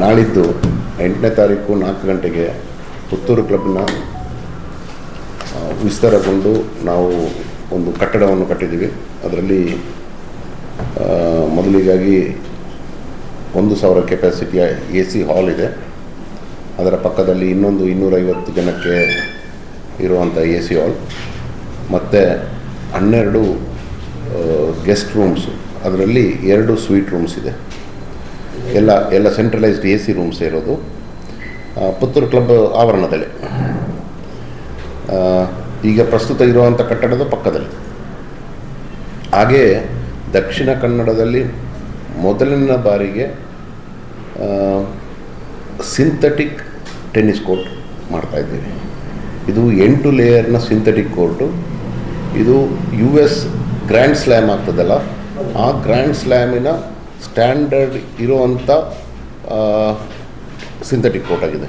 ನಾಳಿದ್ದು ಎಂಟನೇ ತಾರೀಕು ನಾಲ್ಕು ಗಂಟೆಗೆ ಪುತ್ತೂರು ಕ್ಲಬ್ನ ವಿಸ್ತಾರಗೊಂಡು ನಾವು ಒಂದು ಕಟ್ಟಡವನ್ನು ಕಟ್ಟಿದ್ದೀವಿ. ಅದರಲ್ಲಿ ಮೊದಲಿಗಾಗಿ ಒಂದು ಸಾವಿರ ಕೆಪಾಸಿಟಿಯ ಎ ಸಿ ಹಾಲ್ ಇದೆ. ಅದರ ಪಕ್ಕದಲ್ಲಿ ಇನ್ನೊಂದು ಇನ್ನೂರೈವತ್ತು ಜನಕ್ಕೆ ಇರುವಂಥ ಎ ಸಿ ಹಾಲ್. ಮತ್ತು ಹನ್ನೆರಡು ಗೆಸ್ಟ್ ರೂಮ್ಸು ಅದರಲ್ಲಿ ಎರಡು ಸ್ವೀಟ್ ರೂಮ್ಸ್ ಇದೆ. ಎಲ್ಲ ಎಲ್ಲ ಸೆಂಟ್ರಲೈಸ್ಡ್ ಎ ಸಿ ರೂಮ್ಸ್ ಇರೋದು. ಪುತ್ತೂರು ಕ್ಲಬ್ ಆವರಣದಲ್ಲಿ. ಈಗ ಪ್ರಸ್ತುತ ಇರುವಂಥ ಕಟ್ಟಡದ ಪಕ್ಕದಲ್ಲಿ. ಹಾಗೆ ದಕ್ಷಿಣ ಕನ್ನಡದಲ್ಲಿ ಮೊದಲಿನ ಬಾರಿಗೆ ಸಿಂಥೆಟಿಕ್ ಟೆನ್ನಿಸ್ ಕೋರ್ಟ್ ಮಾಡ್ತಾಯಿದ್ದೀವಿ ಇದು ಎಂಟು ಲೇಯರ್ನ ಸಿಂಥೆಟಿಕ್ ಕೋರ್ಟು ಇದು ಯು ಎಸ್ ಗ್ರ್ಯಾಂಡ್ ಸ್ಲ್ಯಾಮ್ ಆಗ್ತದಲ್ಲ, ಆ ಗ್ರ್ಯಾಂಡ್ ಸ್ಲ್ಯಾಮಿನ ಸ್ಟ್ಯಾಂಡರ್ಡ್ ಇರುವಂಥ ಸಿಂಥೆಟಿಕ್ ಕೋರ್ಟ್ ಆಗಿದೆ.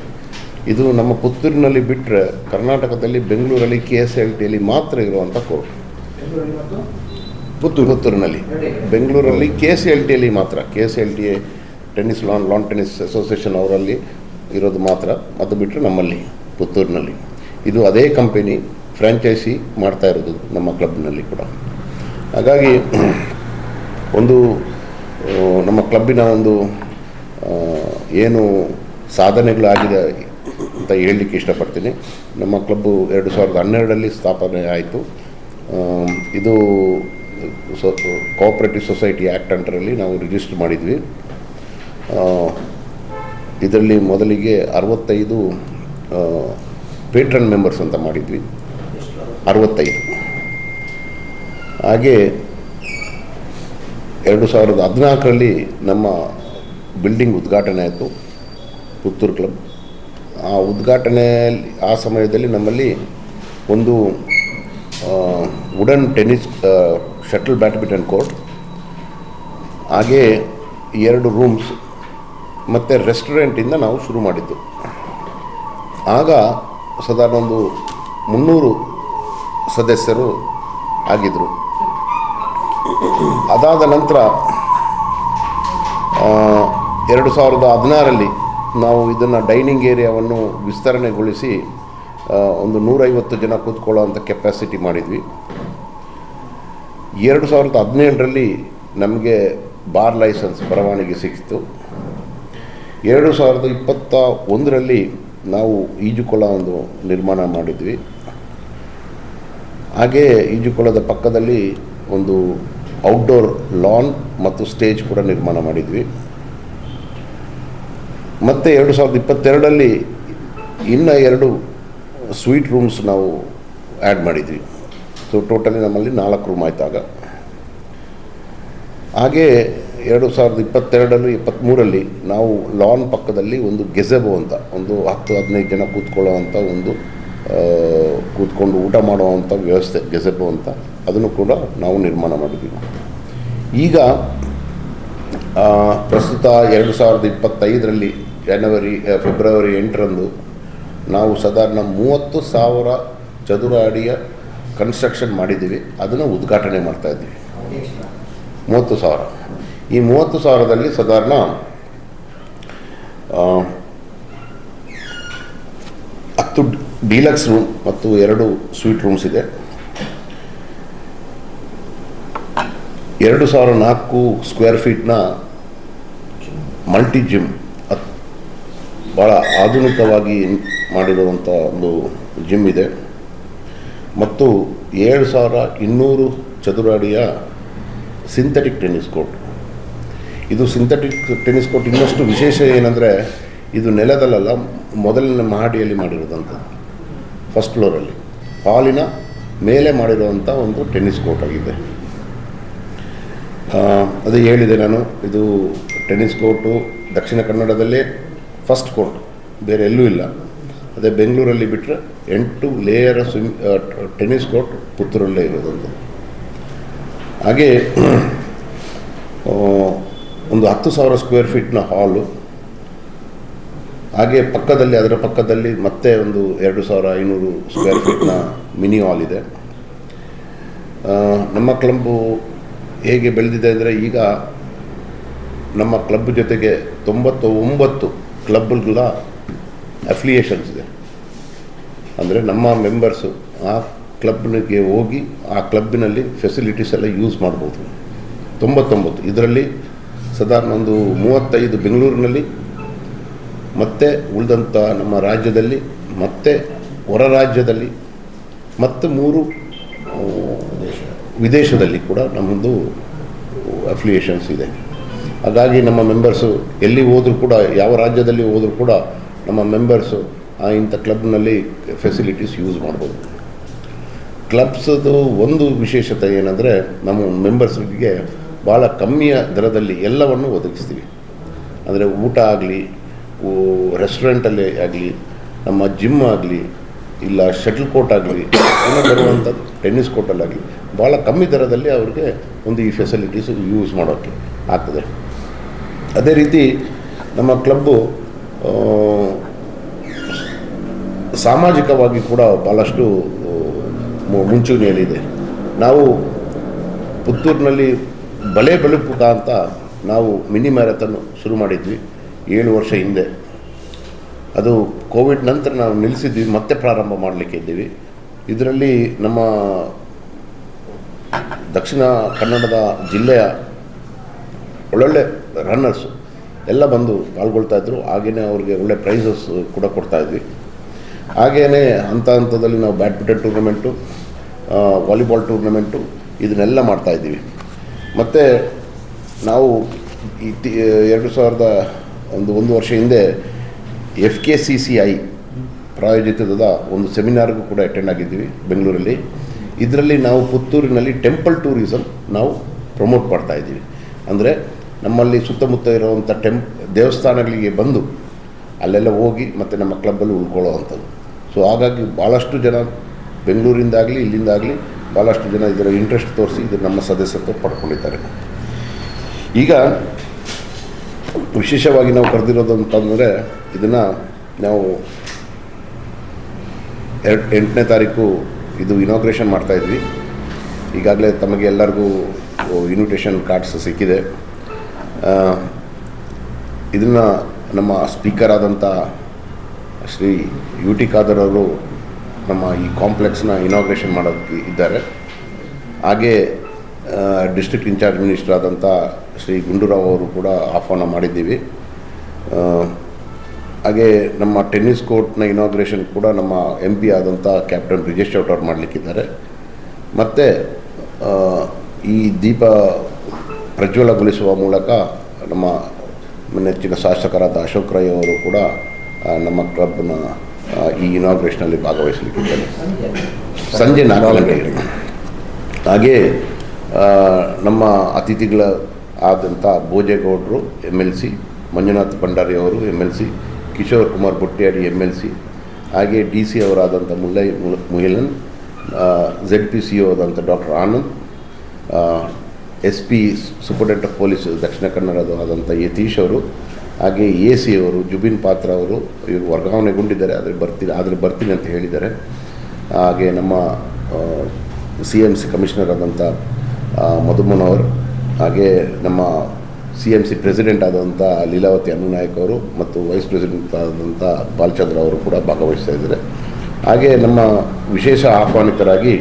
ಇದು ನಮ್ಮ ಪುತ್ತೂರಿನಲ್ಲಿ ಬಿಟ್ಟರೆ ಕರ್ನಾಟಕದಲ್ಲಿ ಬೆಂಗಳೂರಲ್ಲಿ ಕೆ ಎಸ್ ಎಲ್ ಟಿಯಲ್ಲಿ ಮಾತ್ರ ಇರುವಂಥ ಕೋರ್ಟ್ ಪುತ್ತೂರು, ಪುತ್ತೂರಿನಲ್ಲಿ. ಬೆಂಗಳೂರಲ್ಲಿ ಕೆ ಎಸ್ ಎಲ್ ಟಿಯಲ್ಲಿ ಮಾತ್ರ. K S L T tennis lawn lawn tennis association ಅವರಲ್ಲಿ ಇರೋದು ಮಾತ್ರ. ಅದು ಬಿಟ್ಟರೆ ನಮ್ಮಲ್ಲಿ, ಪುತ್ತೂರಿನಲ್ಲಿ. ಇದು ಅದೇ ಕಂಪೆನಿ ಫ್ರ್ಯಾಂಚೈಸಿ ಮಾಡ್ತಾ ಇರೋದು ನಮ್ಮ ಕ್ಲಬ್ನಲ್ಲಿ ಕೂಡ. ಹಾಗಾಗಿ, ಒಂದು ನಮ್ಮ ಕ್ಲಬ್ಬಿನ ಒಂದು ಏನು ಸಾಧನೆಗಳು ಆಗಿದೆ ಅಂತ ಹೇಳಲಿಕ್ಕೆ ಇಷ್ಟಪಡ್ತೀನಿ. ನಮ್ಮ ಕ್ಲಬ್ಬು ಎರಡು ಸಾವಿರದ ಹನ್ನೆರಡರಲ್ಲಿ ಸ್ಥಾಪನೆ ಆಯಿತು. ಇದು ಸೊ ಕೋಆಪ್ರೇಟಿವ್ ಸೊಸೈಟಿ ಆ್ಯಕ್ಟ್ ಅಂಡರಲ್ಲಿ ನಾವು ರಿಜಿಸ್ಟರ್ ಮಾಡಿದ್ವಿ. ಇದರಲ್ಲಿ ಮೊದಲಿಗೆ ಅರವತ್ತೈದು ಪೇಟ್ರನ್ ಮೆಂಬರ್ಸ್ ಅಂತ ಮಾಡಿದ್ವಿ. ಅರವತ್ತೈದು. ಹಾಗೆ ಎರಡು ಸಾವಿರದ ಹದಿನಾಲ್ಕರಲ್ಲಿ ನಮ್ಮ ಬಿಲ್ಡಿಂಗ್ ಉದ್ಘಾಟನೆ ಆಯಿತು, ಪುತ್ತೂರು ಕ್ಲಬ್. ಆ ಉದ್ಘಾಟನೆಯಲ್ಲಿ, ಆ ಸಮಯದಲ್ಲಿ ನಮ್ಮಲ್ಲಿ ಒಂದು wooden tennis shuttle badminton court, ಹಾಗೇ ಎರಡು ರೂಮ್ಸ್, ಮತ್ತು ರೆಸ್ಟೋರೆಂಟಿಂದ ನಾವು ಶುರು ಮಾಡಿದ್ದು. ಆಗ ಸಾಧಾರಣ ಒಂದು ಮುನ್ನೂರು ಸದಸ್ಯರು ಆಗಿದ್ದರು ಅದಾದ ನಂತರ ಎರಡು ಸಾವಿರದ ಹದಿನಾರರಲ್ಲಿ ನಾವು ಇದನ್ನು ಡೈನಿಂಗ್ ಏರಿಯಾವನ್ನು ವಿಸ್ತರಣೆಗೊಳಿಸಿ ಒಂದು ನೂರೈವತ್ತು ಜನ ಕೂತ್ಕೊಳ್ಳೋವಂಥ ಕೆಪಾಸಿಟಿ ಮಾಡಿದ್ವಿ. ಎರಡು ಸಾವಿರದ ಹದಿನೇಳರಲ್ಲಿ ನಮಗೆ ಬಾರ್ ಲೈಸೆನ್ಸ್ ಪರವಾನಗಿ ಸಿಕ್ಕಿತು ಎರಡು ಸಾವಿರದ ಇಪ್ಪತ್ತ ಒಂದರಲ್ಲಿ ನಾವು ಈಜುಕೊಳ ಒಂದು ನಿರ್ಮಾಣ ಮಾಡಿದ್ವಿ. ಹಾಗೆ ಈಜುಕೊಳದ ಪಕ್ಕದಲ್ಲಿ ಒಂದು ಔಟ್ಡೋರ್ ಲಾನ್ ಮತ್ತು ಸ್ಟೇಜ್ ಕೂಡ ನಿರ್ಮಾಣ ಮಾಡಿದ್ವಿ. ಮತ್ತು ಎರಡು ಸಾವಿರದ ಇಪ್ಪತ್ತೆರಡರಲ್ಲಿ ಇನ್ನು ಎರಡು ಸ್ವೀಟ್ ರೂಮ್ಸ್ ನಾವು ಆ್ಯಡ್ ಮಾಡಿದ್ವಿ. ಸೊ ಟೋಟಲಿ ನಮ್ಮಲ್ಲಿ ನಾಲ್ಕು ರೂಮ್ ಆಯ್ತಾಗ ಹಾಗೆ ಎರಡು ಸಾವಿರದ ಇಪ್ಪತ್ತೆರಡರಲ್ಲಿ ಇಪ್ಪತ್ತ್ಮೂರಲ್ಲಿ ನಾವು ಲಾನ್ ಪಕ್ಕದಲ್ಲಿ ಒಂದು ಗೆಜೆಬೋ ಅಂತ, ಒಂದು ಹತ್ತು ಹದಿನೈದು ಜನ ಕೂತ್ಕೊಳ್ಳೋವಂಥ ಒಂದು ಕೂತ್ಕೊಂಡು ಊಟ ಮಾಡುವಂಥ ವ್ಯವಸ್ಥೆ, ಗೆಸೆಟು ಅಂತ, ಅದನ್ನು ಕೂಡ ನಾವು ನಿರ್ಮಾಣ ಮಾಡಿದ್ದೀವಿ. ಈಗ ಪ್ರಸ್ತುತ ಎರಡು ಸಾವಿರದ ಇಪ್ಪತ್ತೈದರಲ್ಲಿ ಜನವರಿ ಫೆಬ್ರವರಿ ಎಂಟರಂದು ನಾವು ಸಾಧಾರಣ ಮೂವತ್ತು ಸಾವಿರ ಚದುರ ಅಡಿಯ ಕನ್ಸ್ಟ್ರಕ್ಷನ್ ಮಾಡಿದ್ದೀವಿ. ಅದನ್ನು ಉದ್ಘಾಟನೆ ಮಾಡ್ತಾ ಇದ್ದೀವಿ. ಮೂವತ್ತು ಸಾವಿರ. ಈ ಮೂವತ್ತು ಸಾವಿರದಲ್ಲಿ ಸಾಧಾರಣ ಆ, ಹತ್ತು ಡೀಲಕ್ಸ್ ರೂಮ್ ಮತ್ತು ಎರಡು ಸ್ವೀಟ್ ರೂಮ್ಸ್ ಇದೆ. ಎರಡು ಸಾವಿರ ನಾಲ್ಕು ಸ್ಕ್ವೇರ್ ಫೀಟ್ನ ಮಲ್ಟಿ ಜಿಮ್ ಅತ್ ಭಾಳ ಆಧುನಿಕವಾಗಿ ಮಾಡಿರುವಂಥ ಒಂದು ಜಿಮ್ ಇದೆ. ಮತ್ತು ಏಳು ಸಾವಿರ ಇನ್ನೂರು ಚದುರ ಅಡಿಯ ಸಿಂಥೆಟಿಕ್ ಟೆನ್ನಿಸ್ ಕೋರ್ಟ್. ಇದು ಸಿಂಥೆಟಿಕ್ ಟೆನ್ನಿಸ್ ಕೋರ್ಟ್ ಇನ್ನಷ್ಟು ವಿಶೇಷ ಏನಂದರೆ ಇದು ನೆಲದಲ್ಲಲ್ಲ, ಮೊದಲನೇ ಮಹಡಿಯಲ್ಲಿ ಮಾಡಿರೋದಂಥದ್ದು ಫಸ್ಟ್ ಫ್ಲೋರಲ್ಲಿ ಹಾಲಿನ ಮೇಲೆ ಮಾಡಿರುವಂಥ ಒಂದು ಟೆನ್ನಿಸ್ ಕೋರ್ಟ್ ಆಗಿದೆ. ಅದು ಹೇಳಿದೆ ನಾನು, ಇದು ಟೆನ್ನಿಸ್ ಕೋರ್ಟು ದಕ್ಷಿಣ ಕನ್ನಡದಲ್ಲೇ ಫಸ್ಟ್ ಕೋರ್ಟ್ ಬೇರೆ ಎಲ್ಲೂ ಇಲ್ಲ. ಅದೇ ಬೆಂಗಳೂರಲ್ಲಿ ಬಿಟ್ಟರೆ ಎಂಟು ಲೇಯರ್ ಸ್ವಿಮ್ ಟೆನ್ನಿಸ್ ಕೋರ್ಟ್ ಪುತ್ತೂರಲ್ಲೇ ಇರೋದೊಂದು ಹಾಗೆ ಒಂದು ಹತ್ತು ಸಾವಿರ ಸ್ಕ್ವೇರ್ ಫೀಟ್ನ ಹಾಲು ಹಾಗೆ ಪಕ್ಕದಲ್ಲಿ, ಅದರ ಪಕ್ಕದಲ್ಲಿ ಮತ್ತೆ ಒಂದು ಎರಡು ಸಾವಿರ ಐನೂರು ಸ್ಕ್ವೇರ್ ಫೀಟ್ನ ಮಿನಿ ಹಾಲ್ ಇದೆ. ನಮ್ಮ ಕ್ಲಬ್ಬು ಹೇಗೆ ಬೆಳೆದಿದೆ ಅಂದರೆ ಈಗ ನಮ್ಮ ಕ್ಲಬ್ ಜೊತೆಗೆ ತೊಂಬತ್ತು ಒಂಬತ್ತು ಕ್ಲಬ್ಗಳ ಅಫಿಲಿಯೇಷನ್ಸ್ ಇದೆ. ಅಂದರೆ ನಮ್ಮ ಮೆಂಬರ್ಸು ಆ ಕ್ಲಬ್ನಿಗೆ ಹೋಗಿ ಆ ಕ್ಲಬ್ಬಿನಲ್ಲಿ ಫೆಸಿಲಿಟೀಸ್ ಎಲ್ಲ ಯೂಸ್ ಮಾಡ್ಬೋದು. ತೊಂಬತ್ತೊಂಬತ್ತು. ಇದರಲ್ಲಿ ಸಾಧಾರಣ ಒಂದು ಮೂವತ್ತೈದು ಬೆಂಗಳೂರಿನಲ್ಲಿ ಮತ್ತು ಉಳಿದಂಥ ನಮ್ಮ ರಾಜ್ಯದಲ್ಲಿ, ಮತ್ತು ಹೊರ ರಾಜ್ಯದಲ್ಲಿ, ಮತ್ತು ಮೂರು ವಿದೇಶದಲ್ಲಿ ಕೂಡ ನಮ್ಮದು ಅಫಿಲಿಯೇಷನ್ಸ್ ಇದೆ. ಹಾಗಾಗಿ ನಮ್ಮ ಮೆಂಬರ್ಸು ಎಲ್ಲಿ ಹೋದರೂ ಕೂಡ, ಯಾವ ರಾಜ್ಯದಲ್ಲಿ ಹೋದರೂ ಕೂಡ ನಮ್ಮ ಮೆಂಬರ್ಸು ಆ ಇಂಥ ಕ್ಲಬ್ನಲ್ಲಿ ಫೆಸಿಲಿಟೀಸ್ ಯೂಸ್ ಮಾಡ್ಬೋದು. ಕ್ಲಬ್ಸದು ಒಂದು ವಿಶೇಷತೆ ಏನಂದರೆ, ನಮ್ಮ ಮೆಂಬರ್ಸ್ಗೆ ಭಾಳ ಕಮ್ಮಿಯ ದರದಲ್ಲಿ ಎಲ್ಲವನ್ನು ಒದಗಿಸ್ತೀವಿ. ಅಂದರೆ ಊಟ ಆಗಲಿ ರೆಸ್ಟೋರೆಂಟಲ್ಲೇ ಆಗಲಿ, ನಮ್ಮ ಜಿಮ್ ಆಗಲಿ, ಇಲ್ಲ ಶಟಲ್ ಕೋರ್ಟ್ ಆಗಲಿ, ಏನೋ ಬರುವಂಥ ಟೆನ್ನಿಸ್ ಕೋರ್ಟಲ್ಲಾಗಲಿ ಭಾಳ ಕಮ್ಮಿ ದರದಲ್ಲಿ ಅವ್ರಿಗೆ ಒಂದು ಈ ಫೆಸಿಲಿಟೀಸ್ ಯೂಸ್ ಮಾಡೋಕ್ಕೆ ಆಗ್ತದೆ. ಅದೇ ರೀತಿ ನಮ್ಮ ಕ್ಲಬ್ಬು ಸಾಮಾಜಿಕವಾಗಿ ಕೂಡ ಭಾಳಷ್ಟು ಮುಂಚೂಣಿಯಲ್ಲಿದೆ. ನಾವು ಪುತ್ತೂರಿನಲ್ಲಿ ಬಲೆ ಬೆಳಕು ಅಂತ ನಾವು ಮಿನಿ ಮ್ಯಾರಥನ್ ಶುರು ಮಾಡಿದ್ವಿ. ಏಳು ವರ್ಷ ಹಿಂದೆ. ಅದು ಕೋವಿಡ್ ನಂತರ ನಾವು ನಿಲ್ಲಿಸಿದ್ವಿ, ಮತ್ತೆ ಪ್ರಾರಂಭ ಮಾಡಲಿಕ್ಕೆ ಇದ್ದೀವಿ. ಇದರಲ್ಲಿ ನಮ್ಮ ದಕ್ಷಿಣ ಕನ್ನಡದ ಜಿಲ್ಲೆಯ ಒಳ್ಳೊಳ್ಳೆ ರನ್ನರ್ಸು ಎಲ್ಲ ಬಂದು ಪಾಲ್ಗೊಳ್ತಾ ಇದ್ದರು ಹಾಗೆಯೇ ಅವ್ರಿಗೆ ಒಳ್ಳೆ ಪ್ರೈಸಸ್ ಕೂಡ ಕೊಡ್ತಾ ಇದ್ವಿ. ಹಾಗೆಯೇ ಹಂತ ಹಂತದಲ್ಲಿ ನಾವು ಬ್ಯಾಡ್ಮಿಂಟನ್ ಟೂರ್ನಮೆಂಟು ವಾಲಿಬಾಲ್ ಟೂರ್ನಮೆಂಟು ಇದನ್ನೆಲ್ಲ ಮಾಡ್ತಾಯಿದ್ದೀವಿ ಮತ್ತು ನಾವು ಇತ್ತಿ ಎರಡು ಸಾವಿರದ ಒಂದು ಒಂದು ವರ್ಷ ಹಿಂದೆ F K C C I ಪ್ರಾಯೋಜಿತದ ಒಂದು ಸೆಮಿನಾರ್ಗೂ ಕೂಡ ಅಟೆಂಡ್ ಆಗಿದ್ದೀವಿ ಬೆಂಗಳೂರಲ್ಲಿ. ಇದರಲ್ಲಿ ನಾವು ಪುತ್ತೂರಿನಲ್ಲಿ ಟೆಂಪಲ್ ಟೂರಿಸಮ್ ನಾವು ಪ್ರಮೋಟ್ ಮಾಡ್ತಾ ಇದ್ದೀವಿ. ಅಂದರೆ ನಮ್ಮಲ್ಲಿ ಸುತ್ತಮುತ್ತ ಇರುವಂಥ ಟೆಂಪ್ ದೇವಸ್ಥಾನಗಳಿಗೆ ಬಂದು ಅಲ್ಲೆಲ್ಲ ಹೋಗಿ ಮತ್ತು ನಮ್ಮ ಕ್ಲಬ್ಬಲ್ಲಿ ಉಳ್ಕೊಳ್ಳೋ ಅಂಥದ್ದು ಸೊ ಹಾಗಾಗಿ ಭಾಳಷ್ಟು ಜನ ಬೆಂಗಳೂರಿಂದಾಗಲಿ, ಇಲ್ಲಿಂದಾಗಲಿ ಭಾಳಷ್ಟು ಜನ ಇದರ ಇಂಟ್ರೆಸ್ಟ್ ತೋರಿಸಿ ಇದು ನಮ್ಮ ಸದಸ್ಯತ್ವ ಪಡ್ಕೊಂಡಿದ್ದಾರೆ. ಈಗ ವಿಶೇಷವಾಗಿ ನಾವು ಕರೆದಿರೋದು ಅಂತಂದರೆ ಇದನ್ನು ನಾವು ಎರಡು ಎಂಟನೇ ತಾರೀಕು ಇದು ಇನಾಗ್ರೇಷನ್ ಮಾಡ್ತಾಯಿದ್ವಿ ಈಗಾಗಲೇ ತಮಗೆ ಎಲ್ಲರಿಗೂ ಇನ್ವಿಟೇಷನ್ ಕಾರ್ಡ್ಸ್ ಸಿಕ್ಕಿದೆ. ಇದನ್ನು ನಮ್ಮ ಸ್ಪೀಕರ್ ಆದಂಥ ಶ್ರೀ ಯು ಟಿ ಖಾದರ್ ಅವರು ನಮ್ಮ ಈ ಕಾಂಪ್ಲೆಕ್ಸ್ನ ಇನಾಗ್ರೇಷನ್ ಮಾಡೋಕ್ಕೆ ಇದ್ದಾರೆ. ಹಾಗೆ ಡಿಸ್ಟ್ರಿಕ್ಟ್ ಇನ್ಚಾರ್ಜ್ ಮಿನಿಸ್ಟರ್ ಆದಂಥ ಶ್ರೀ ಗುಂಡೂರಾವ್ ಅವರು ಕೂಡ ಆಹ್ವಾನ ಮಾಡಿದ್ದೀವಿ. ಹಾಗೆ ನಮ್ಮ ಟೆನ್ನಿಸ್ ಕೋರ್ಟ್ನ ಇನಾಗ್ರೇಷನ್ ಕೂಡ ನಮ್ಮ ಎಂ ಪಿ ಆದಂಥ ಕ್ಯಾಪ್ಟನ್ ಬ್ರಿಜೇಶ್ ಚೌಟ್ ಅವ್ರು ಮಾಡಲಿಕ್ಕಿದ್ದಾರೆ. ಮತ್ತು ಈ ದೀಪ ಪ್ರಜ್ವಲಗೊಳಿಸುವ ಮೂಲಕ ನಮ್ಮ ನೆಚ್ಚಿನ ಶಾಸಕರಾದ ಅಶೋಕ್ ರೈ ಅವರು ಕೂಡ ನಮ್ಮ ಕ್ಲಬ್ನ ಈ ಇನಾಗ್ರೇಷನಲ್ಲಿ ಭಾಗವಹಿಸಲಿಕ್ಕಿದ್ದಾರೆ. ಸಂಜೆ ನಾಲ್ಕು ಗಂಟೆಗೆ. ಹಾಗೆ ಆ, ನಮ್ಮ ಅತಿಥಿಗಳ ಆದಂಥ ಭೋಜೇಗೌಡರು M L C Manjunath Bhandari ಅವರು M L C Kishore Kumar Bottiyadi M L C ಹಾಗೆ ಡಿ ಸಿ ಅವರಾದಂಥ ಮುಲ್ಲೈ ಮುಲ್- ಮುಹಿಲನ್ ಝೆಡ್ ಪಿ ಸಿ ಆದಂಥ doctor Anand S P superintendent of police ದಕ್ಷಿಣ ಕನ್ನಡದ ಆದಂಥ ಯತೀಶ್ ಅವರು, ಹಾಗೆ ಎ ಸಿ ಅವರು, ಜುಬಿನ್ ಪಾತ್ರ ಅವರು, ಇವರು ವರ್ಗಾವಣೆಗೊಂಡಿದ್ದಾರೆ, ಆದರೆ ಬರ್ತೀನಿ ಆದರೆ ಬರ್ತೀನಿ ಅಂತ ಹೇಳಿದ್ದಾರೆ. ಹಾಗೆ ನಮ್ಮ ಸಿ ಎಂ ಸಿ ಕಮಿಷನರ್ ಆದಂಥ ಮಧುಮನ್ ಅವರು ಹಾಗೆ ನಮ್ಮ ಸಿ ಎಂ ಸಿ ಪ್ರೆಸಿಡೆಂಟ್ ಆದಂಥ ಲೀಲಾವತಿ ಅನುನಾಯಕ್ ಅವರು ಮತ್ತು ವೈಸ್ ಪ್ರೆಸಿಡೆಂಟ್ ಆದಂಥ ಬಾಲಚಂದ್ರ ಅವರು ಕೂಡ ಭಾಗವಹಿಸ್ತಾ ಇದ್ದಾರೆ. ಹಾಗೆ ನಮ್ಮ ವಿಶೇಷ ಆಹ್ವಾನಿತರಾಗಿ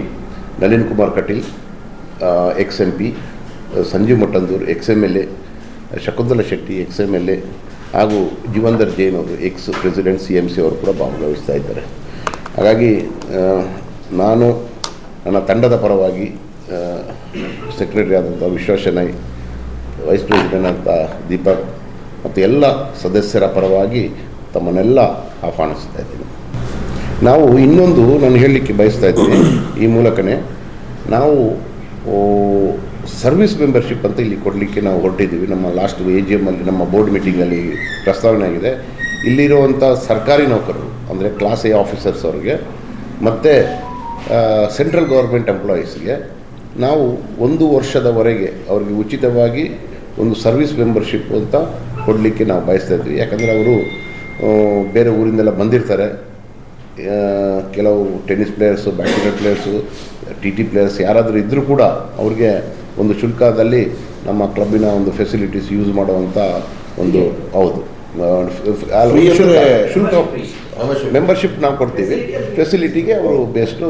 Nalin Kumar Kateel ex M P, Sanjeev Mattandur, ex M L A, Shakuntala Shetty, ex M L A ಹಾಗೂ ಜೀವಂದರ್ ಜೈನ್ ಅವರು, ex president, C M C ಅವರು ಕೂಡ ಭಾಗವಹಿಸ್ತಾ ಇದ್ದಾರೆ. ಹಾಗಾಗಿ ನಾನು ನನ್ನ ತಂಡದ ಪರವಾಗಿ ಸೆಕ್ರೆಟರಿ ಆದಂಥ ವಿಶ್ವೇಶ್ವನೈ ವೈಸ್ ಪ್ರೆಸಿಡೆಂಟ್ ಅಂತ ದೀಪಕ್ ಮತ್ತು ಎಲ್ಲ ಸದಸ್ಯರ ಪರವಾಗಿ ತಮ್ಮನ್ನೆಲ್ಲ ಆಹ್ವಾನಿಸ್ತಾ ಇದ್ದೀನಿ. ನಾವು ಇನ್ನೊಂದು ನಾನು ಹೇಳಲಿಕ್ಕೆ ಬಯಸ್ತಾ ಇದ್ದೀನಿ ಈ ಮೂಲಕನೇ. ನಾವು ಸರ್ವಿಸ್ ಮೆಂಬರ್ಶಿಪ್ ಅಂತ ಇಲ್ಲಿ ಕೊಡಲಿಕ್ಕೆ ನಾವು ಹೊರಟಿದ್ದೀವಿ. ನಮ್ಮ ಲಾಸ್ಟ್ ಎ ಜಿ ಎಮ್ಮಲ್ಲಿ ನಮ್ಮ ಬೋರ್ಡ್ ಮೀಟಿಂಗಲ್ಲಿ ಪ್ರಸ್ತಾವನೆ ಆಗಿದೆ. ಇಲ್ಲಿರುವಂಥ ಸರ್ಕಾರಿ ನೌಕರರು, ಅಂದರೆ ಕ್ಲಾಸ್ ಎ ಆಫೀಸರ್ಸ್ ಅವ್ರಿಗೆ, ಮತ್ತು ಸೆಂಟ್ರಲ್ ಗೌರ್ಮೆಂಟ್ ಎಂಪ್ಲಾಯೀಸ್ಗೆ ನಾವು ಒಂದು ವರ್ಷದವರೆಗೆ ಅವರಿಗೆ ಉಚಿತವಾಗಿ ಒಂದು ಸರ್ವಿಸ್ ಮೆಂಬರ್ಶಿಪ್ ಅಂತ ಕೊಡಲಿಕ್ಕೆ ನಾವು ಬಯಸ್ತಾ ಇದ್ವಿ. ಯಾಕಂದರೆ ಅವರು ಬೇರೆ ಊರಿಂದೆಲ್ಲ ಬಂದಿರ್ತಾರೆ. ಕೆಲವು tennis players badminton players T T players ಯಾರಾದರೂ ಇದ್ದರೂ ಕೂಡ ಅವ್ರಿಗೆ ಒಂದು ಶುಲ್ಕದಲ್ಲಿ ನಮ್ಮ ಕ್ಲಬ್ಬಿನ ಒಂದು ಫೆಸಿಲಿಟೀಸ್ ಯೂಸ್ ಮಾಡುವಂಥ ಒಂದು ಹೌದು. ಶುಲ್ಕ. ಮೆಂಬರ್ಶಿಪ್ ನಾವು ಕೊಡ್ತೀವಿ. ಫೆಸಿಲಿಟಿಗೆ ಅವರು ಬೆಸ್ಟು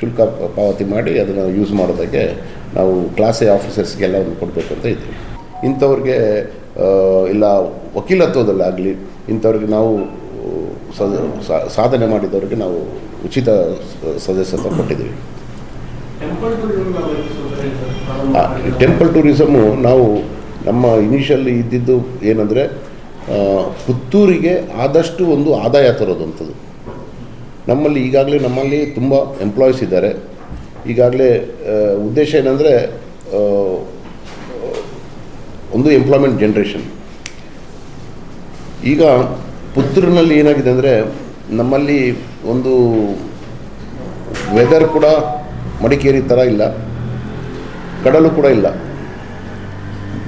ಶುಲ್ಕ ಪಾವತಿ ಮಾಡಿ ಅದನ್ನು ಯೂಸ್ ಮಾಡೋದಕ್ಕೆ ನಾವು ಕ್ಲಾಸ್ ಎ ಆಫೀಸರ್ಸ್ಗೆಲ್ಲ ಒಂದು ಕೊಡಬೇಕು ಅಂತ ಇದ್ದೀವಿ. ಇಂಥವ್ರಿಗೆ ಇಲ್ಲ ವಕೀಲತ್ವದಲ್ಲಾಗಲಿ ಇಂಥವ್ರಿಗೆ ನಾವು ಸಾಧನೆ ಮಾಡಿದವ್ರಿಗೆ ನಾವು ಉಚಿತ ಸದಸ್ಯತ್ವ ಕೊಟ್ಟಿದ್ದೀವಿ. ಟೆಂಪಲ್ ಟೂರಿಸಮು ನಾವು ನಮ್ಮ ಇನಿಷಿಯಲ್ ಇದ್ದಿದ್ದು ಏನಂದರೆ ಪುತ್ತೂರಿಗೆ ಆದಷ್ಟು ಒಂದು ಆದಾಯ ತರೋದಂಥದ್ದು ನಮ್ಮಲ್ಲಿ ಈಗಾಗಲೇ ನಮ್ಮಲ್ಲಿ ತುಂಬ ಎಂಪ್ಲಾಯೀಸ್ ಇದ್ದಾರೆ. ಈಗಾಗಲೇ ಉದ್ದೇಶ ಏನಂದರೆ ಒಂದು ಎಂಪ್ಲಾಯ್ಮೆಂಟ್ ಜನ್ರೇಷನ್ ಈಗ ಪುತ್ರನಲ್ಲಿ ಏನಾಗಿದೆ ಅಂದರೆ, ನಮ್ಮಲ್ಲಿ ಒಂದು ವೆದರ್ ಕೂಡ ಮಡಿಕೇರಿ ಥರ ಇಲ್ಲ. ಕಡಲು ಕೂಡ ಇಲ್ಲ.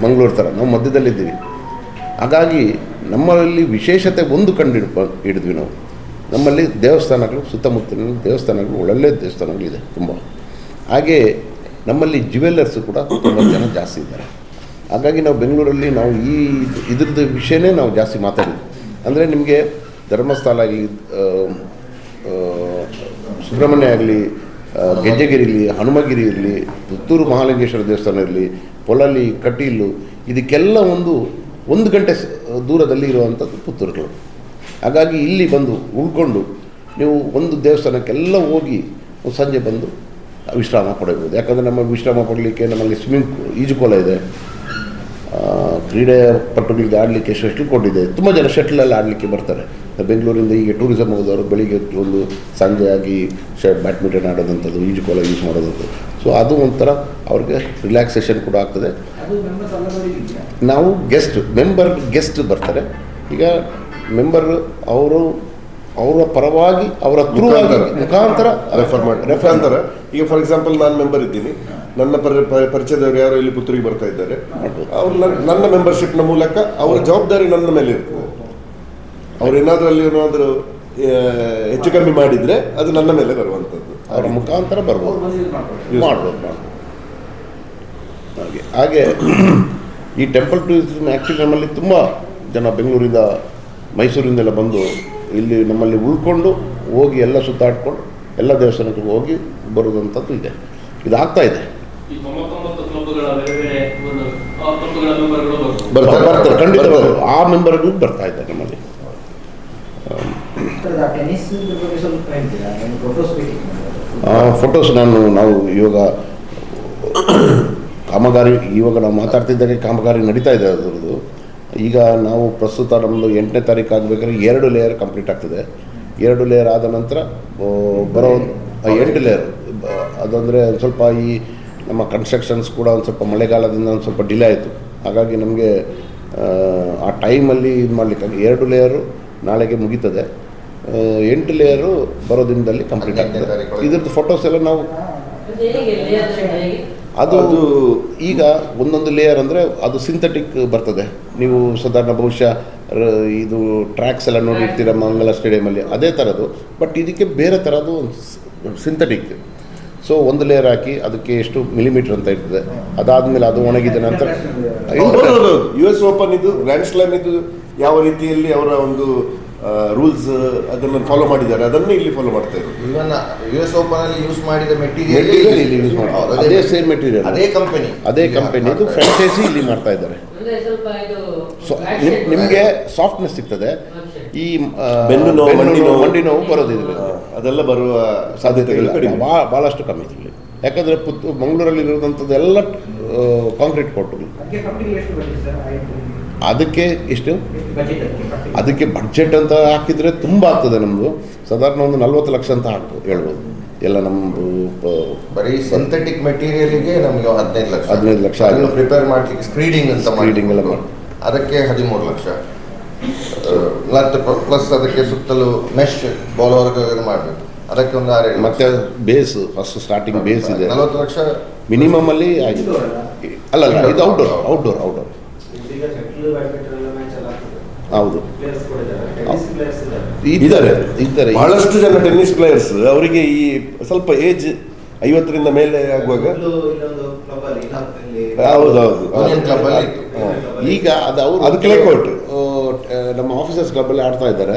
ಮಂಗಳೂರು ಥರ ನಾವು ಮಧ್ಯದಲ್ಲಿದ್ದೀವಿ. ಹಾಗಾಗಿ ನಮ್ಮಲ್ಲಿ ವಿಶೇಷತೆ ಒಂದು ಕಂಡು ಹಿಡ್ಬ ಹಿಡಿದ್ವಿ ನಾವು. ನಮ್ಮಲ್ಲಿ ದೇವಸ್ಥಾನಗಳು, ಸುತ್ತಮುತ್ತಲಿನ ದೇವಸ್ಥಾನಗಳು, ಒಳ್ಳೊಳ್ಳೆ ದೇವಸ್ಥಾನಗಳಿದೆ ತುಂಬ. ಹಾಗೇ ನಮ್ಮಲ್ಲಿ ಜ್ಯುವೆಲ್ಲರ್ಸು ಕೂಡ ತುಂಬ ಜನ ಜಾಸ್ತಿ ಇದ್ದಾರೆ. ಹಾಗಾಗಿ ನಾವು ಬೆಂಗಳೂರಲ್ಲಿ ನಾವು ಈ ಇದ್ರದ್ದು ವಿಷಯನೇ ನಾವು ಜಾಸ್ತಿ ಮಾತಾಡಿದ್ವಿ ಅಂದರೆ ನಿಮಗೆ ಧರ್ಮಸ್ಥಳ ಆಗಲಿ ಸುಬ್ರಹ್ಮಣ್ಯ ಆಗಲಿ ಗೆಜ್ಜೆಗಿರಿ ಇರಲಿ, ಹನುಮಗಿರಿ ಇರಲಿ, ಪುತ್ತೂರು ಮಹಾಲಿಂಗೇಶ್ವರ ದೇವಸ್ಥಾನ ಇರಲಿ ಪೊಲಲಿ ಕಟೀಲು, ಇದಕ್ಕೆಲ್ಲ ಒಂದು ಒಂದು ಗಂಟೆ ದೂರದಲ್ಲಿ ಇರುವಂಥದ್ದು ಪುತ್ತೂರುಗಳು. ಹಾಗಾಗಿ ಇಲ್ಲಿ ಬಂದು ಉಳ್ಕೊಂಡು ನೀವು ಒಂದು ದೇವಸ್ಥಾನಕ್ಕೆಲ್ಲ ಹೋಗಿ ಸಂಜೆ ಬಂದು ವಿಶ್ರಾಮ ಪಡೆಯಬಹುದು. ಯಾಕಂದರೆ ನಮ್ಮ ವಿಶ್ರಾಮ ಪಡಲಿಕ್ಕೆ ನಮ್ಮಲ್ಲಿ ಸ್ವಿಮ್ಮಿಂಗ್ ಈಜುಕೊಳ ಇದೆ. ಕ್ರೀಡೆ ಪಟ್ಟುಗಳಿಗೆ ಆಡಲಿಕ್ಕೆ ಶೆಟ್ಲ್ ಕೊಟ್ಟಿದೆ. ತುಂಬ ಜನ ಶಟ್ಲಲ್ಲಿ ಆಡಲಿಕ್ಕೆ ಬರ್ತಾರೆ. ಬೆಂಗಳೂರಿಂದ ಈಗ ಟೂರಿಸಮ್ ಹೋದವರು ಬೆಳಿಗ್ಗೆ ಒಂದು ಸಂಜೆ ಆಗಿ ಶ ಬ್ಯಾಡ್ಮಿಂಟನ್ ಆಡೋದಂಥದ್ದು ಈಜುಕೊಳ ಯೂಸ್ ಮಾಡೋದಂಥದ್ದು. ಸೊ ಅದು ಒಂಥರ ಅವ್ರಿಗೆ ರಿಲ್ಯಾಕ್ಸೇಷನ್ ಕೂಡ ಆಗ್ತದೆ. ನಾವು ಗೆಸ್ಟ್ ಮೆಂಬರ್ ಗೆಸ್ಟ್ ಬರ್ತಾರೆ. ಈಗ ಮೆಂಬರ್ ಅವರು ಅವರ ಪರವಾಗಿ ಅವರ ಥ್ರೂ ಮುಖಾಂತರ. ರೆಫರ್ ಮಾಡಿ. ರೆಫರ್ ಅಂತಾರೆ ಈಗ ಫಾರ್ ಎಕ್ಸಾಂಪಲ್ ನಾನು ಮೆಂಬರ್ ಇದ್ದೀನಿ. ನನ್ನ ಪರಿ ಪ- ಪರಿಚಯದವರು ಯಾರು ಇಲ್ಲಿ ಪುತ್ತೂರಿಗೆ ಬರ್ತಾ ಇದ್ದಾರೆ. ಮಾಡ್ಬೋದು. ಅವ್ರು ನನ್ನ- ಮೆಂಬರ್ಶಿಪ್ನ ಮೂಲಕ ಅವರ ಜವಾಬ್ದಾರಿ ನನ್ನ ಮೇಲೆ ಇರ್ತದೆ. ಅವ್ರು ಏನಾದರೂ ಅಲ್ಲಿ ಏನಾದರೂ ಹೆಚ್ಚು ಕಮ್ಮಿ ಮಾಡಿದರೆ ಅದು ನನ್ನ ಮೇಲೆ ಬರುವಂಥದ್ದು ಅವರ ಮುಖಾಂತರ ಬರ್ಬೋದು. ಮಾಡ್ಬೋದು. ಹಾಗೆ ಹಾಗೆ ಈ ಟೆಂಪಲ್ ಟೂರಿಸಮ್ ಆ್ಯಕ್ಚುಲಿ ನಮ್ಮಲ್ಲಿ ತುಂಬ ಜನ ಬೆಂಗಳೂರಿಂದ ಮೈಸೂರಿಂದೆಲ್ಲ ಬಂದು ಇಲ್ಲಿ ನಮ್ಮಲ್ಲಿ ಉಳ್ಕೊಂಡು ಹೋಗಿ ಎಲ್ಲ ಸುತ್ತಾಡ್ಕೊಂಡು ಎಲ್ಲ ದೇವಸ್ಥಾನಕ್ಕೆ ಹೋಗಿ ಬರೋದಂಥದ್ದು ಇದೆ. ಇದಾಗ್ತಾ ಇದೆ. ಬರ್ತಾರೆ. ಬರ್ತಾರೆ ಖಂಡಿತ. ಆ ಮೆಂಬರ್ಗೂ ಬರ್ತಾ ಇದ್ದಾರೆ ನಮ್ಮಲ್ಲಿ. ಫೋಟೋಸ್ ನಾನು ನಾವು ಇವಾಗ ಕಾಮಗಾರಿ ಇವಾಗ ನಾವು ಮಾತಾಡ್ತಿದ್ದಾಗೆ ಕಾಮಗಾರಿ ನಡೀತಾ ಇದೆ ಅದರದ್ದು. ಈಗ ನಾವು ಪ್ರಸ್ತುತ ನಮ್ಮದು ಎಂಟನೇ ತಾರೀಕು ಆಗಬೇಕಾದ್ರೆ ಎರಡು ಲೇಯರ್ ಕಂಪ್ಲೀಟ್ ಆಗ್ತದೆ. ಎರಡು ಲೇಯರ್ ಆದ ನಂತರ ಬರೋ ಎಂಟು ಲೇಯರ್ ಅದಂದರೆ ಒಂದು ಸ್ವಲ್ಪ ಈ ನಮ್ಮ ಕನ್ಸ್ಟ್ರಕ್ಷನ್ಸ್ ಕೂಡ ಒಂದು ಸ್ವಲ್ಪ ಮಳೆಗಾಲದಿಂದ ಒಂದು ಸ್ವಲ್ಪ ಡಿಲೇ ಆಯಿತು. ಹಾಗಾಗಿ ನಮಗೆ ಆ ಟೈಮಲ್ಲಿ ಇದು ಮಾಡಲಿಕ್ಕೆ ಎರಡು ಲೇಯರು ನಾಳೆಗೆ ಮುಗೀತದೆ. ಎಂಟು ಲೇಯರು ಬರೋ ದಿನದಲ್ಲಿ ಕಂಪ್ಲೀಟ್ ಆಗ್ತದೆ. ಇದ್ರದ್ದು ಫೋಟೋಸ್ ಎಲ್ಲ ನಾವು ಅದು ಅದು ಈಗ ಒಂದೊಂದು ಲೇಯರ್ ಅಂದರೆ ಅದು ಸಿಂಥೆಟಿಕ್ ಬರ್ತದೆ. ನೀವು ಸಾಧಾರಣ ಬಹುಶಃ ಇದು ಟ್ರ್ಯಾಕ್ಸ್ ಎಲ್ಲ ನೋಡಿರ್ತೀರ ಮಂಗಲ ಸ್ಟೇಡಿಯಮಲ್ಲಿ ಅದೇ ಥರದ್ದು ಬಟ್ ಇದಕ್ಕೆ ಬೇರೆ ಥರದ್ದು ಸಿಂಥೆಟಿಕ್ ಸೊ ಒಂದು ಲೇಯರ್ ಹಾಕಿ ಅದಕ್ಕೆ ಎಷ್ಟು ಮಿಲಿಮೀಟರ್ ಅಂತ ಇರ್ತದೆ. ಅದಾದಮೇಲೆ ಅದು ಒಣಗಿದ ನಂತರ ಯು ಎಸ್ ಓಪನ್ ಇದು ಗ್ರ್ಯಾಂಡ್ ಸ್ಲಾಮ್ ಇದು ಯಾವ ರೀತಿಯಲ್ಲಿ ಅವರ ಒಂದು ರೂಲ್ಸ್ ಅದನ್ನು ಫಾಲೋ ಮಾಡಿದ್ದಾರೆ. ಅದನ್ನೇ ಇಲ್ಲಿ ಫಾಲೋ ಮಾಡ್ತಾ ಇರೋದು. ಇವನ್ ಯು ಎಸ್ ಓಪನ್ ಅಲ್ಲಿ ಯೂಸ್ ಮಾಡಿದ ಮೆಟೀರಿಯಲ್ ಇಲ್ಲಿ ಯೂಸ್ ಮಾಡ್ತಾರೆ. ಅದೇ ಸೇಮ್ ಮೆಟೀರಿಯಲ್ ಅದೇ ಕಂಪನಿ ಅದೇ ಕಂಪನಿ ಇದು ಫ್ರಾಂಚೈಸಿ ಇಲ್ಲಿ ಮಾಡ್ತಾ ಇದ್ದಾರೆ. ಅಂದ್ರೆ ಸ್ವಲ್ಪ ಇದು ಸೊ ನಿಮಗೆ ಸಾಫ್ಟ್ನೆಸ್ ಸಿಗ್ತದೆ. ಈ ಬೆನ್ನು ನೋವು, ಮಂಡಿ ನೋವು. ಮಂಡಿ ನೋವು ಬರೋದಿದ್ರೆ ಅದೆಲ್ಲ ಬರುವ ಸಾಧ್ಯತೆಗಳು ಇಲ್ಲ. ಕಡಿಮೆ. ಭಾಳ ಭಾಳಷ್ಟು ಕಮ್ಮಿ ಇದೆ ಇಲ್ಲಿ ಯಾಕಂದರೆ ಪುತ್ತು ಮಂಗಳೂರಲ್ಲಿ ಇರೋದಂಥದ್ದು ಎಲ್ಲ ಕಾಂಕ್ರೀಟ್ ಕೋರ್ಟುಗಳು ಅದಕ್ಕೆ ಇಷ್ಟು ಎಷ್ಟು? ಅದಕ್ಕೆ ಬಡ್ಜೆಟ್ ಅಂತ ಹಾಕಿದರೆ ತುಂಬ ಆಗ್ತದೆ ನಮ್ಮದು ಸಾಧಾರಣ ಒಂದು ನಲ್ವತ್ತು ಲಕ್ಷ ಅಂತ ಹಾಕ್ಬೋದು ಹೇಳ್ಬೋದು. ಎಲ್ಲ ನಮ್ಮದು ಬರೀ ಸಿಂಥೆಟಿಕ್ ಮೆಟೀರಿಯಲ್ಗೆ ನಮಗೆ ಹದಿನೈದು ಲಕ್ಷ. ಹದಿನೈದು ಲಕ್ಷ ಅದನ್ನು ಪ್ರಿಪೇರ್ ಮಾಡಲಿಕ್ಕೆ ಸ್ಕ್ರೀಡಿಂಗ್ ಅಂತ ಸ್ಕ್ರೀಡಿಂಗ್ ಎಲ್ಲ ಮಾಡಿ ಅದಕ್ಕೆ ಹದಿಮೂರು ಲಕ್ಷ. ಮತ್ತು ಪ್ಲಸ್ ಅದಕ್ಕೆ ಸುತ್ತಲೂ ಮೆಶ್ ಬಾಲ್ವರ್ಗ ಮಾಡಬೇಕು. ಅದಕ್ಕೆ ಒಂದು ಆರು ಮತ್ತೆ ಬೇಸ್ ಫಸ್ಟ್ ಸ್ಟಾರ್ಟಿಂಗ್ ಬೇಸ್ ಇದೆ. ನಲವತ್ತು ಲಕ್ಷ. ಮಿನಿಮಮ್ ಅಲ್ಲಿ ಆಗಿದೆ. ಅಲ್ಲ? ಅಲ್ಲ ಅಲ್ಲ ಇದು ಔಟ್ಡೋರ್ ಔಟ್ಡೋರ್ ಔಟ್ಡೋರ್ ಈಗ ಶಟ್ಲ್ ಬ್ಯಾಡ್ಮಿಂಟನ್ ಎಲ್ಲ ಮ್ಯಾಚ್ ಎಲ್ಲ ಆಗ್ತದೆ ಹೌದು. ಇದ್ದಾರೆ. ಇದ್ದಾರೆ. ಬಹಳಷ್ಟು ಜನ ಟೆನ್ನಿಸ್ ಪ್ಲೇಯರ್ಸ್ ಅವರಿಗೆ ಈ ಸ್ವಲ್ಪ ಏಜ್ ಐವತ್ತರಿಂದ ಮೇಲೆ ಆಗುವಾಗ ಹೌದೌದು ಯೂನಿಯನ್ ಕ್ಲಬ್ ಅಲ್ಲಿ ಈಗ ಅದು ಅವರು ಅದು court. ನಮ್ಮ ಆಫೀಸರ್ಸ್ ಕ್ಲಬ್ಬಲ್ಲಿ ಆಡ್ತಾ ಇದ್ದಾರೆ.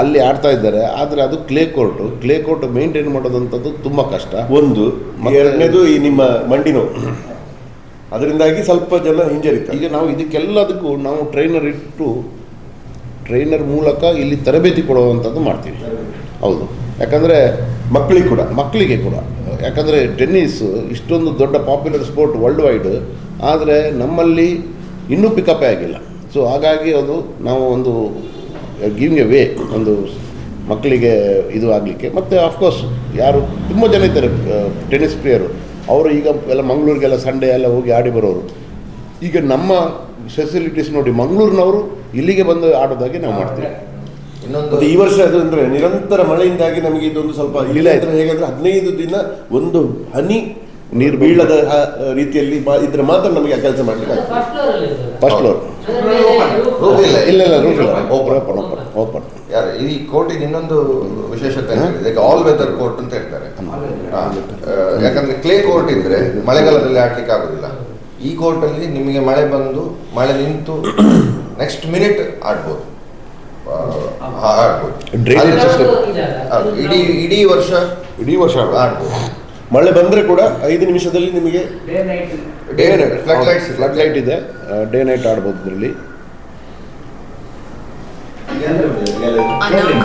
ಅಲ್ಲಿ ಆಡ್ತಾ ಇದ್ದಾರೆ. ಆದರೆ ಅದು clay court clay court maintain ಮಾಡೋದಂಥದ್ದು ತುಂಬ ಕಷ್ಟ. ಒಂದು ಎರಡನೇದು ಈ ನಿಮ್ಮ ಮಂಡಿ ನೋವು. ಅದರಿಂದಾಗಿ ಸ್ವಲ್ಪ ಜನ ಹಿಂಜರಿತಾರೆ. ಈಗ ನಾವು ಇದಕ್ಕೆಲ್ಲದಕ್ಕೂ ನಾವು ಟ್ರೈನರ್ ಇಟ್ಟು ಟ್ರೈನರ್ ಮೂಲಕ ಇಲ್ಲಿ ತರಬೇತಿ ಕೊಡುವಂಥದ್ದು ಮಾಡ್ತೀವಿ. ಹೌದು. ಯಾಕಂದರೆ ಮಕ್ಕಳಿಗೆ ಕೂಡ ಮಕ್ಕಳಿಗೆ ಕೂಡ. ಯಾಕಂದರೆ ಟೆನ್ನಿಸ್ ಇಷ್ಟೊಂದು ದೊಡ್ಡ ಪಾಪ್ಯುಲರ್ ಸ್ಪೋರ್ಟ್ ವರ್ಲ್ಡ್ ವೈಡ್ ಆದರೆ ನಮ್ಮಲ್ಲಿ ಇನ್ನೂ ಪಿಕಪ್ಪೇ ಆಗಿಲ್ಲ. ಸೊ ಹಾಗಾಗಿ ಅದು ನಾವು ಒಂದು ಗಿವಿಂಗ್ ಎ ವೇ ಒಂದು ಮಕ್ಕಳಿಗೆ ಇದು ಆಗಲಿಕ್ಕೆ. ಮತ್ತು ಆಫ್ಕೋರ್ಸ್ ಯಾರು, ತುಂಬ ಜನ ಇದ್ದಾರೆ ಟೆನ್ನಿಸ್ ಪ್ಲೇಯರು ಅವರು ಈಗ ಎಲ್ಲ ಮಂಗಳೂರಿಗೆಲ್ಲ ಸಂಡೇ ಎಲ್ಲ ಹೋಗಿ ಆಡಿ ಬರೋರು ಈಗ ನಮ್ಮ ಫೆಸಿಲಿಟೀಸ್ ನೋಡಿ ಮಂಗಳೂರಿನವರು ಇಲ್ಲಿಗೆ ಬಂದು ಆಡೋದಾಗಿ ನಾವು ಮಾಡ್ತೀವಿ ಇನ್ನೊಂದು ಈ ವರ್ಷ ಅದು ಅಂದ್ರೆ ನಿರಂತರ ಮಳೆಯಿಂದಾಗಿ ನಮಗೆ ಇದೊಂದು ಸ್ವಲ್ಪ ಇಲ್ಲ ಇದ್ರೆ ಹೇಗಂದ್ರೆ ಹದಿನೈದು ದಿನ ಒಂದು ಹನಿ ನೀರು ಬೀಳದ ರೀತಿಯಲ್ಲಿ ಇದ್ರೆ ಮಾತ್ರ ನಮಗೆ ಆ ಕೆಲಸ ಮಾಡ್ಲಿಕ್ಕೆ ಆಗ್ತದೆ. ಫಸ್ಟ್ ಫ್ಲೋರ್ ಅಲ್ಲಿ ಇರ್ತದೆ. ಫಸ್ಟ್ ಫ್ಲೋರ್ ಅದ್ರ ಇಲ್ಲ. ಇಲ್ಲ ಇಲ್ಲ ರೂಫ್ ಇಲ್ಲ Open. ಓಪನ್ ಓಪನ್ ಓಪನ್ ಯಾರು? ಈ ಕೋರ್ಟಿನ ಇನ್ನೊಂದು ವಿಶೇಷತೆ ಇದಕ್ಕೆ ಆಲ್ ವೆದರ್ ಕೋರ್ಟ್ ಅಂತ ಹೇಳ್ತಾರೆ. ಯಾಕಂದ್ರೆ ಕ್ಲೇ ಕೋರ್ಟ್ ಇದ್ರೆ ಮಳೆಗಾಲದಲ್ಲಿ ಆಡ್ಲಿಕ್ಕೆ ಆಗುದಿಲ್ಲ. ಈ ಕೋರ್ಟ್ ಅಲ್ಲಿ ನಿಮಗೆ ಮಳೆ ಬಂದು ಮಳೆ ನಿಂತು ನೆಕ್ಸ್ಟ್ ಮಿನಿಟ್ ಆಡ್ಬೋದು ಆಡ್ಬೋದು. ಇಡೀ ಇಡೀ ವರ್ಷ ಇಡೀ ವರ್ಷ ಆಡ್ಬೋದು. ಮಳೆ ಬಂದ್ರೆ ಕೂಡ ಐದು ನಿಮಿಷದಲ್ಲಿ ನಿಮಗೆ day night day night lights flood light ಇದೆ. ಡೇ ನೈಟ್ ಆಡ್ಬೋದು ಇದರಲ್ಲಿ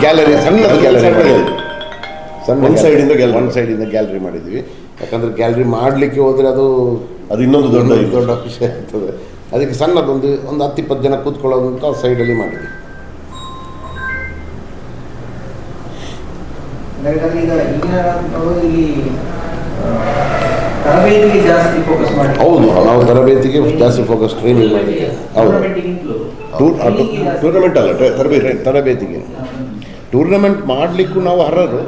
ಗ್ಯಾಲರಿ ಸಣ್ಣ ಗ್ಯಾಲರಿ ಸಣ್ಣ ಮಾಡಿದ್ವಿ ಇಂದ gallery. ಒನ್ ಸೈಡಿಂದ ಗ್ಯಾಲರಿ ಮಾಡಿದ್ವಿ ಯಾಕಂದ್ರೆ ಗ್ಯಾಲರಿ ಮಾಡಲಿಕ್ಕೆ ಹೋದರೆ ಅದು ಅದು ಇನ್ನೊಂದು ದೊಡ್ಡ ದೊಡ್ಡ ವಿಷಯ ಆಗ್ತದೆ. ಅದಕ್ಕೆ ಸಣ್ಣದೊಂದು ಒಂದು ಹತ್ತು ಇಪ್ಪತ್ತು ಜನ ಕೂತ್ಕೊಳ್ಳೋದಂತ ಸೈಡಲ್ಲಿ ಮಾಡಿದ್ವಿ ಈಗ ತರಬೇತಿಗೆ ಜಾಸ್ತಿ ಫೋಕಸ್ ಮಾಡಿ ಹೌದು ನಾವು ತರಬೇತಿಗೆ ಜಾಸ್ತಿ ಫೋಕಸ್ ಟ್ರೈನಿಂಗ್ ಮಾಡಲಿಕ್ಕೆ ಹೌದು. ಟೂರ್ ಟೂರ್ನಮೆಂಟ್ ಅಲ್ಲ ತರಬೇತಿ ತರಬೇತಿಗೆ. ಟೂರ್ನಮೆಂಟ್ ಮಾಡಲಿಕ್ಕೂ ನಾವು ಅರ್ಹರು.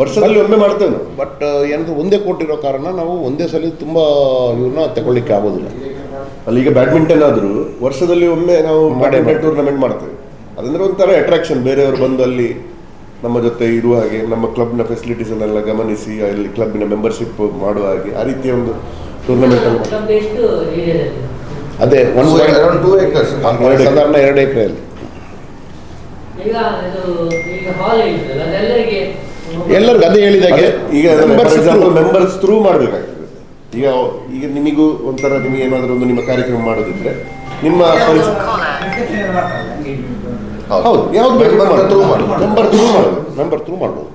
ವರ್ಷದಲ್ಲಿ ಒಮ್ಮೆ ಮಾಡ್ತೇವೆ. ಬಟ್ ಏನಂದ್ರೆ ಒಂದೇ ಕೊಟ್ಟಿರೋ ಕಾರಣ ನಾವು ಒಂದೇ ಸಲ ತುಂಬ ಇವ್ರನ್ನ ತಗೊಳ್ಳಿಕ್ಕೆ ಆಗೋದಿಲ್ಲ. ಅಲ್ಲಿ ಈಗ ಬ್ಯಾಡ್ಮಿಂಟನ್ ಆದರೂ ವರ್ಷದಲ್ಲಿ ಒಮ್ಮೆ ನಾವು ಮಾಡೇ ಬ್ಯಾಡ್ಮಿಂಟನ್ ಟೂರ್ನಮೆಂಟ್ ಮಾಡ್ತೇವೆ. ಅದಂದ್ರೆ ಒಂಥರ ಅಟ್ರಾಕ್ಷನ್ ಬೇರೆಯವರು ಬಂದು ಅಲ್ಲಿ ನಮ್ಮ ಜೊತೆ ಇರುವ ಹಾಗೆ ನಮ್ಮ ಕ್ಲಬ್ನ ಫೆಸಿಲಿಟೀಸನ್ನೆಲ್ಲ ಗಮನಿಸಿ ಅಲ್ಲಿ ಕ್ಲಬ್ಬಿನ ಮೆಂಬರ್ಶಿಪ್ ಮಾಡುವ ಹಾಗೆ ಆ ರೀತಿಯ ಒಂದು ಟೂರ್ನಮೆಂಟ್ ಅದೇ ಒನ್ ಅರೌಂಡ್ ಟೂ ಏಕರ್ಸ್ ಸಾಧಾರಣ ಎರಡು ಎಕರೆಯಲ್ಲಿ ಎಲ್ಲರಿಗೂ ಅದೇ ಹೇಳಿದಾಗೆ. ಈಗ ಮೆಂಬರ್ಸ್ ಥ್ರೂ ಮಾಡಬೇಕಾಗ್ತದೆ. ಈಗ ಈಗ ನಿಮಗೂ ಒಂಥರ ನಿಮಗೆ ಏನಾದರೂ ಒಂದು ನಿಮ್ಮ ಕಾರ್ಯಕ್ರಮ ಮಾಡೋದಿದ್ರೆ ನಿಮ್ಮ ಹೌದು. ಯಾವ್ದು ಬೇಕು Member ತ್ರೂ ಮಾಡೋದು ನಂಬರ್ ಥ್ರೂ ಮಾಡ್ಬೋದು.